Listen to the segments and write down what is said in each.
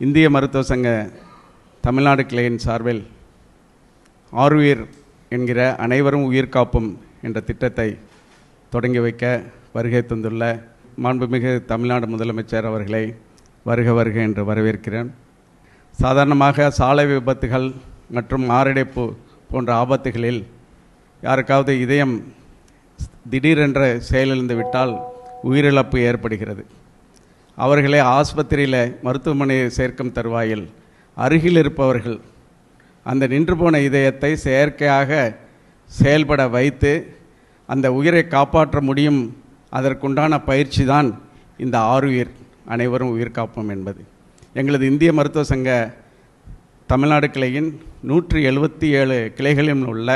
இந்திய மருத்துவ சங்க தமிழ்நாடு கிளையின் சார்பில் ஆறுயிர் என்கிற அனைவரும் உயிர் காப்பும் என்ற திட்டத்தை தொடங்கி வைக்க வருகை தந்துள்ள மாண்புமிகு தமிழ்நாடு முதலமைச்சர் அவர்களை வருக வருக என்று வரவேற்கிறேன். சாதாரணமாக சாலை விபத்துகள் மற்றும் மாரடைப்பு போன்ற ஆபத்துகளில் யாருக்காவது இதயம் திடீரென்ற செயலிழந்து விட்டால் உயிரிழப்பு ஏற்படுகிறது. அவர்களை ஆஸ்பத்திரியில் மருத்துவமனையை சேர்க்கும் தருவாயில் அருகில் இருப்பவர்கள் அந்த நின்று போன இதயத்தை செயற்கையாக செயல்பட வைத்து அந்த உயிரை காப்பாற்ற முடியும் அதற்குண்டான பயிற்சி தான் இந்த ஆறுயிர் அனைவரும் உயிர் காப்போம் என்பது. எங்களது இந்திய மருத்துவ சங்க தமிழ்நாடு கிளையின் நூற்றி எழுபத்தி ஏழு கிளைகளில் உள்ள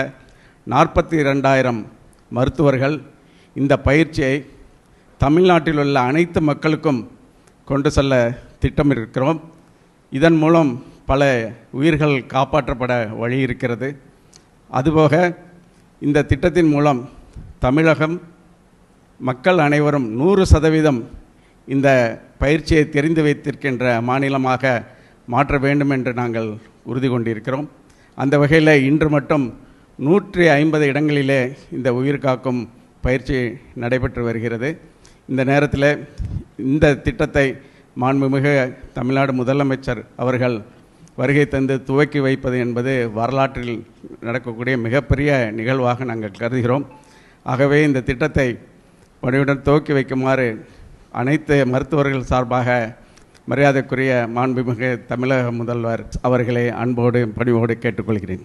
நாற்பத்தி ரெண்டாயிரம் மருத்துவர்கள் இந்த பயிற்சியை தமிழ்நாட்டில் உள்ள அனைத்து மக்களுக்கும் கொண்டு செல்ல திட்டமிட்டிருக்கிறோம். இதன் மூலம் பல உயிர்கள் காப்பாற்றப்பட வழி இருக்கிறது. அதுபோக இந்த திட்டத்தின் மூலம் தமிழகம் மக்கள் அனைவரும் நூறு சதவீதம் இந்த பயிற்சியை தெரிந்து வைத்திருக்கின்ற மாநிலமாக மாற்ற வேண்டும் என்று நாங்கள் உறுதி கொண்டிருக்கிறோம். அந்த வகையில் இன்று மட்டும் நூற்றி ஐம்பது இடங்களிலே இந்த உயிர் காக்கும் பயிற்சி நடைபெற்று வருகிறது. இந்த நேரத்தில் இந்த திட்டத்தை மாண்புமிகு தமிழ்நாடு முதலமைச்சர் அவர்கள் வருகை தந்து துவக்கி வைப்பது என்பது வரலாற்றில் நடக்கக்கூடிய மிகப்பெரிய நிகழ்வாக நாங்கள் கருதுகிறோம். ஆகவே இந்த திட்டத்தை பணியுடன் துவக்கி வைக்குமாறு அனைத்து மருத்துவர்கள் சார்பாக மரியாதைக்குரிய மாண்புமிகு தமிழக முதல்வர் அவர்களை அன்போடு பணிவோடு கேட்டுக்கொள்கிறேன்.